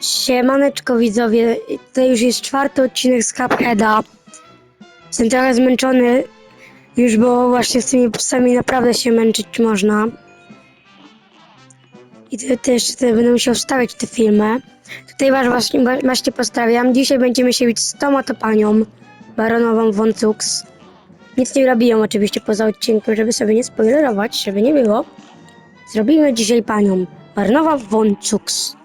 Siemaneczko widzowie, to już jest czwarty odcinek z Cupheada. Jestem trochę zmęczony już, bo właśnie z tymi psami naprawdę się męczyć można. I te- też te będę musiał wstawiać te filmy. Tutaj was właśnie, właśnie postawiam. Dzisiaj będziemy się bić z tą oto panią, baronową von Cux. Nic nie robiłem oczywiście poza odcinkiem, żeby sobie nie spoilerować, żeby nie było. Zrobimy dzisiaj panią, baronowa von Cux.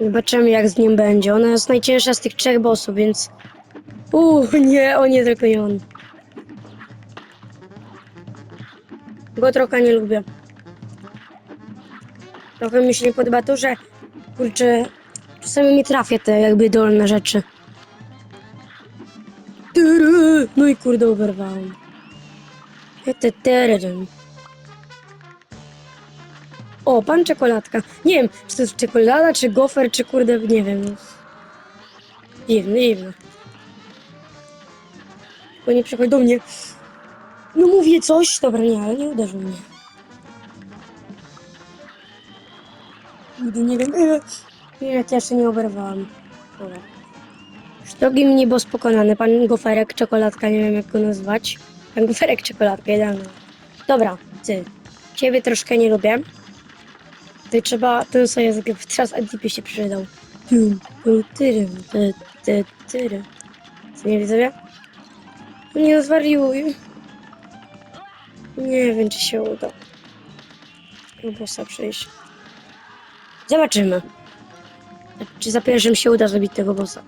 Zobaczymy jak z nim będzie. Ona jest najcięższa z tych trzech bossów, więc... Uuu, nie, o nie, tylko nie on. Go trochę nie lubię. Trochę mi się nie podoba to, że... Kurczę... Czasami mi trafia te jakby dolne rzeczy. No i kurde, oberwałem. Te tererem. O, pan czekoladka. Nie wiem, czy to jest czekolada, czy gofer, czy kurde, nie wiem. Dziwne, dziwne. Tylko nie przychodź do mnie. No mówię coś. Dobra, nie, ale nie uderzył mnie. Nigdy nie wiem. Nie, ja jeszcze nie oberwałam. Dobra. Sztogi mini boss pokonany. Pan goferek, czekoladka, nie wiem jak go nazwać. Pan goferek, czekoladka, idealna. Dobra, ty. Ciebie troszkę nie lubię. Tutaj trzeba, ten sobie język teraz Adipie się przydał. Co nie widzowie? No Nie zwariuj. Nie wiem, czy się uda. Bossa przejść. Zobaczymy. Czy za pierwszym się uda zrobić tego bossa.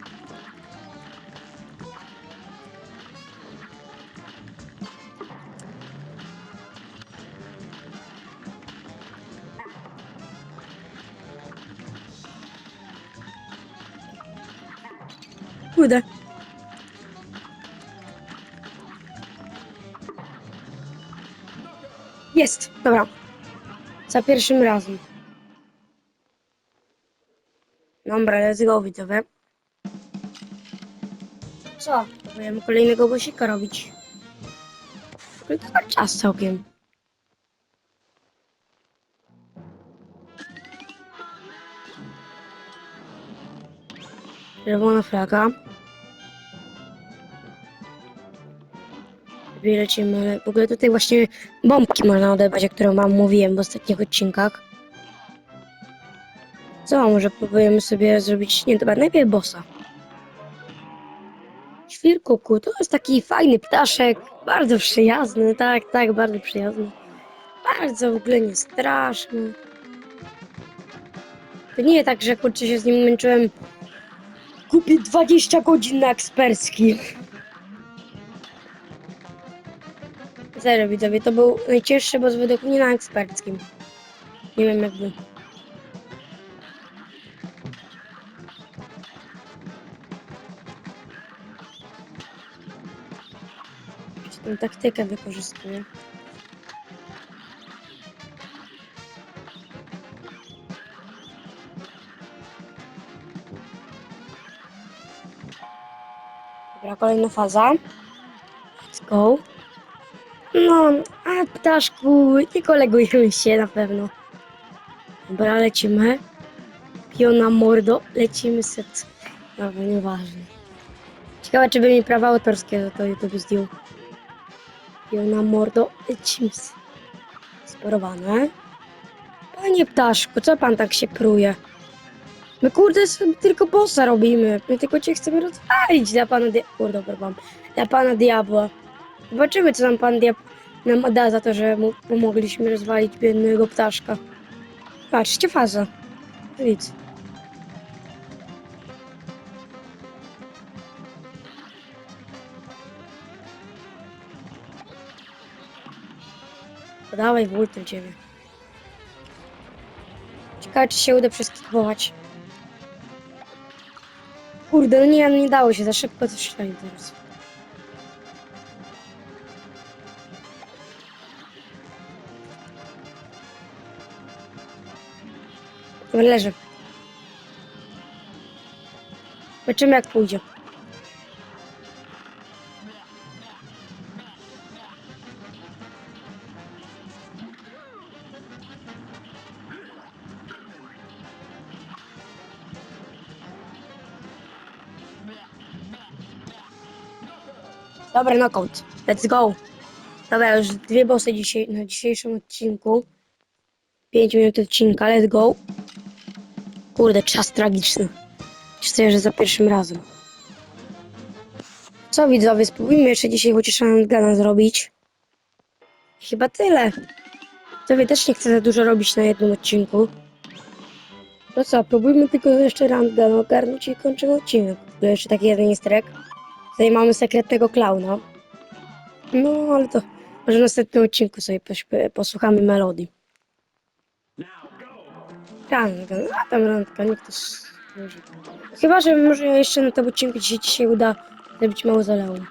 Kurde. Jest, dobra. Za pierwszym razem. Dobra, let's go, widzowie. Co? Próbujemy kolejnego bosika robić. Tylko czas całkiem. Czerwona flaga. Sobie lecimy, ale w ogóle tutaj właśnie bombki można odebrać, o których wam mówiłem w ostatnich odcinkach. Co, może próbujemy sobie zrobić, nie, dobra, najpierw bossa. Świrkuku, to jest taki fajny ptaszek, bardzo przyjazny, tak, tak, bardzo przyjazny. Bardzo w ogóle nie straszny. To nie tak, że kurczę się z nim męczyłem kupię 20 godzin na ekspercki. Zero widzowie, to był najcięższy boss według mnie na eksperckim. Nie wiem jak. Czy tą taktykę wykorzystuję. Dobra, kolejna faza. Let's go. No, a ptaszku, nie kolegujemy się na pewno. Dobra, lecimy. Piona mordo, lecimy set. Dobra, nieważne. Ciekawe, czy by mi prawa autorskie to YouTube zdjął. Piona mordo, lecimy set. Sporowane. Panie ptaszku, co pan tak się pruje? My kurde sobie tylko bossa robimy. My tylko cię chcemy rozwalić dla pana. Kurde, oberwam. Dla pana diabła. Zobaczymy, co nam pan diab... nam da za to, że mu pomogliśmy rozwalić biednego ptaszka. Patrzcie, faza. Nic. Podawaj w ultę ciebie. Ciekawe, czy się uda przeskipować. Kurde, no nie, no nie dało się, za szybko to strzelił teraz. Dobra, leżę. Zobaczymy jak pójdzie. Dobra, knockout. Let's go. Dobra, już dwie bossy dzisiaj, na dzisiejszym odcinku. 5 minut odcinka, let's go. Kurde, czas tragiczny. Myślę, że za pierwszym razem. Co widzowie, spróbujmy jeszcze dzisiaj chociaż gana zrobić. Chyba tyle. Widzowie też nie chcę za dużo robić na jednym odcinku. No co, próbujmy tylko jeszcze randgan ogarnąć i kończymy odcinek. Tu jeszcze taki jeden easter Tutaj mamy sekretnego klauna. No, ale to może w następnym odcinku sobie posłuchamy melodii. Randgan, a tam randka, nikt to... s- Chyba, że może jeszcze na tym odcinku ci się dzisiaj uda zrobić mauzoleum.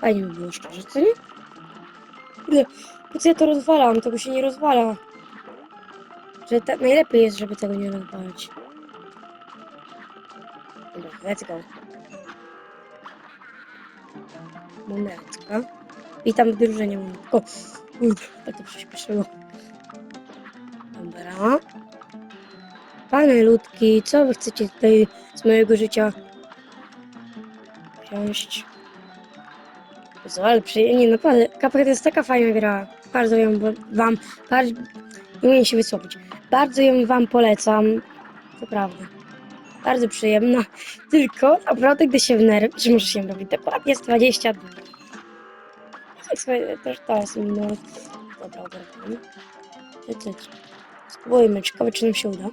Fajnie by było szczerze, co nie? Kurde, po co ja to rozwalam? Tego się nie rozwala. Że tak najlepiej jest, żeby tego nie rozwalać. Dobra, let's go. Monetka. Witam w drużynie monetko. Kurde, tak to przyspieszyło. Dobra. Panie ludki, co wy chcecie tutaj z mojego życia wziąć? Jezu, ale przyjemnie, naprawdę, Cuphead to jest taka fajna gra. Bardzo ją wam, bardzo, nie umiem się wysłowić. Bardzo ją wam polecam. To prawda. Bardzo przyjemna. Tylko naprawdę, gdy się wnerwisz, może się robić dokładnie z 20 dni. Też to jest minus. Dobra, dobra. Ty, ty. Spróbujmy, ciekawe czy nam się uda.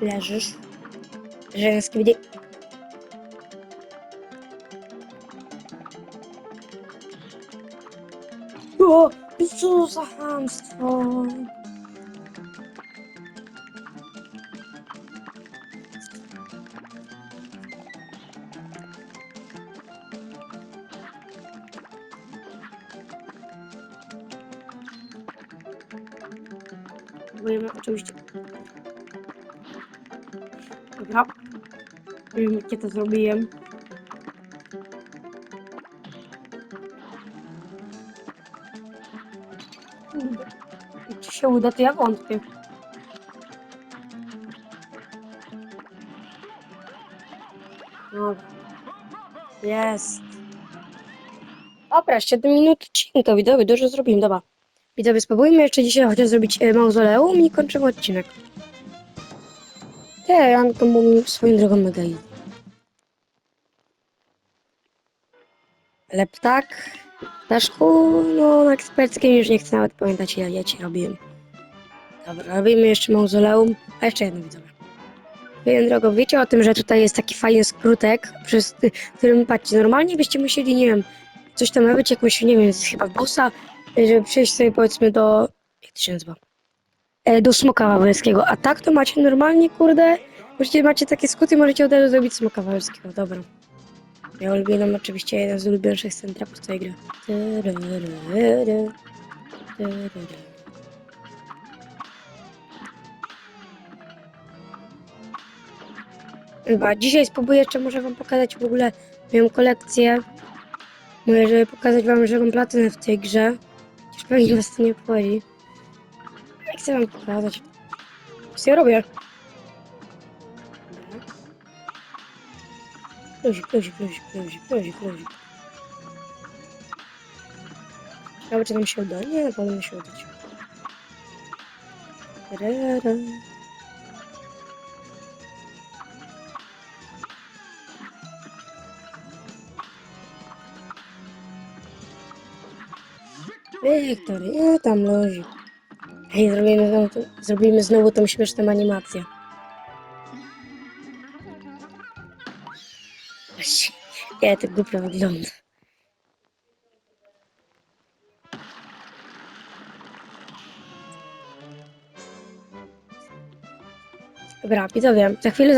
Leżysz. Żeński widzi. O, co za chamstwo. Próbujemy oczywiście. Dobra. Nie wiem, jak ja to zrobiłem. Ci się uda, to ja wątpię. Dobra. Jest. Dobra, 7 minut odcinka, widzowie, dużo zrobimy, dobra. Widzowie, spróbujmy jeszcze dzisiaj chociaż zrobić e, mauzoleum i kończymy odcinek. Te, ja to mówię swoją drogą mega easy. Ale ptak, ptaszku, no eksperckim już nie chcę nawet pamiętać ja ci robiłem. Dobra, robimy jeszcze mauzoleum, a jeszcze jedno widzowie. Swoją drogą, wiecie o tym, że tutaj jest taki fajny skrótek, przez którym, patrzcie, normalnie byście musieli, nie wiem, coś tam robić, jakąś, nie wiem, chyba bossa, żeby przejść sobie powiedzmy do, jak to się nazywa? E, do smoka wawelskiego, a tak to macie normalnie, kurde, możecie, macie takie skróty, możecie od razu zrobić smoka wawelskiego, dobra. Ja ulubieram oczywiście jeden z ulubionych centrapów tej gry. Chyba dzisiaj spróbuję jeszcze może wam pokazać w ogóle moją kolekcję. Mówię, żeby pokazać wam, że mam platynę w tej grze. Chociaż pewnie was to nie obchodzi. Chcę wam pokazać? Co ja robię? Luzik, luzik, luzik, luzik, luzik, luzik. Ciekawe, czy nam się uda. Nie, na pewno się udać. Tarara. Wiktor, nie tam luzik. Hej, zrobimy znowu, to- zrobimy znowu tą śmieszną animację. Właśnie, Ja tak głupio wygląda. Dobra, widzowie, za chwilę